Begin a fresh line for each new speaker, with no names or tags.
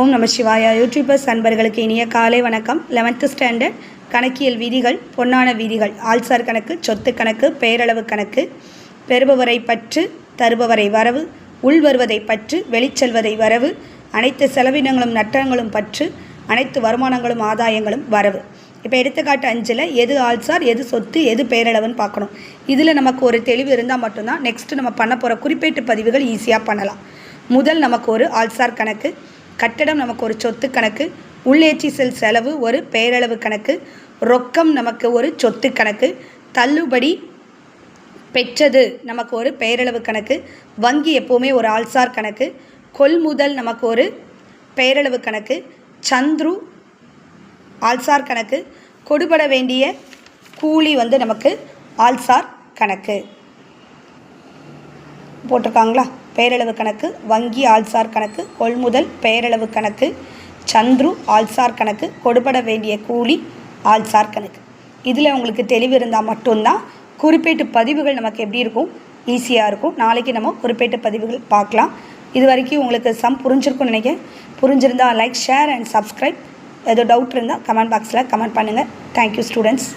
ஓம் நம சிவாயா. யூடியூபர்ஸ் அன்பர்களுக்கு இனிய காலை வணக்கம். லெவன்த்து ஸ்டாண்டர்ட் கணக்கியல் விதிகள் பொன்னான விதிகள். ஆள்சார் கணக்கு சொத்து கணக்கு பெயரளவு கணக்கு. பெறுபவரை பற்று தருபவரை வரவு. உள் வருவதை பற்று வெளிச்செல்வதை வரவு. அனைத்து செலவினங்களும் நட்டங்களும் பற்று. அனைத்து வருமானங்களும் ஆதாயங்களும் வரவு. இப்போ எடுத்துக்காட்டு அஞ்சில் எது ஆள்சார் எது சொத்து எது பேரளவுன்னு பார்க்கணும். இதில் நமக்கு ஒரு தெளிவு இருந்தால் மட்டும்தான் நெக்ஸ்ட்டு நம்ம பண்ண போகிற குறிப்பேட்டு பதிவுகள் ஈஸியாக பண்ணலாம். முதல் நமக்கு ஒரு ஆள்சார் கணக்கு. கட்டடம் நமக்கு ஒரு சொத்து கணக்கு உள்ளேச்சி செல் செலவு ஒரு பெயரளவு கணக்கு ரொக்கம் நமக்கு ஒரு சொத்து கணக்கு தள்ளுபடி பெற்றது நமக்கு ஒரு பெயரளவு கணக்கு வங்கி எப்போவுமே ஒரு ஆள்சார் கணக்கு கொள்முதல் நமக்கு ஒரு பெயரளவு கணக்கு சந்துரு ஆள்சார் கணக்கு கொடுபட வேண்டிய கூலி வந்து நமக்கு ஆள்சார் கணக்கு. போட்டிருக்காங்களா? பேரளவு கணக்கு வங்கி ஆள்சார் கணக்கு கொள்முதல் பேரளவு கணக்கு சந்துரு ஆள்சார் கணக்கு கொடுபட வேண்டிய கூலி ஆள்சார் கணக்கு. இதில் உங்களுக்கு தெளிவு இருந்தால் மட்டும்தான் குறிப்பேட்டு பதிவுகள் நமக்கு எப்படி இருக்கும்? ஈஸியாக இருக்கும். நாளைக்கு நம்ம குறிப்பிட்ட பதிவுகள் பார்க்கலாம். இது வரைக்கும் உங்களுக்கு சம் புரிஞ்சிருக்கும்னு நினைக்கிறேன். புரிஞ்சிருந்தால் லைக் ஷேர் அண்ட் சப்ஸ்கிரைப் ஏதோ டவுட் இருந்தால் கமெண்ட் பாக்ஸில் கமெண்ட் பண்ணுங்கள் தேங்க்யூ ஸ்டூடெண்ட்ஸ்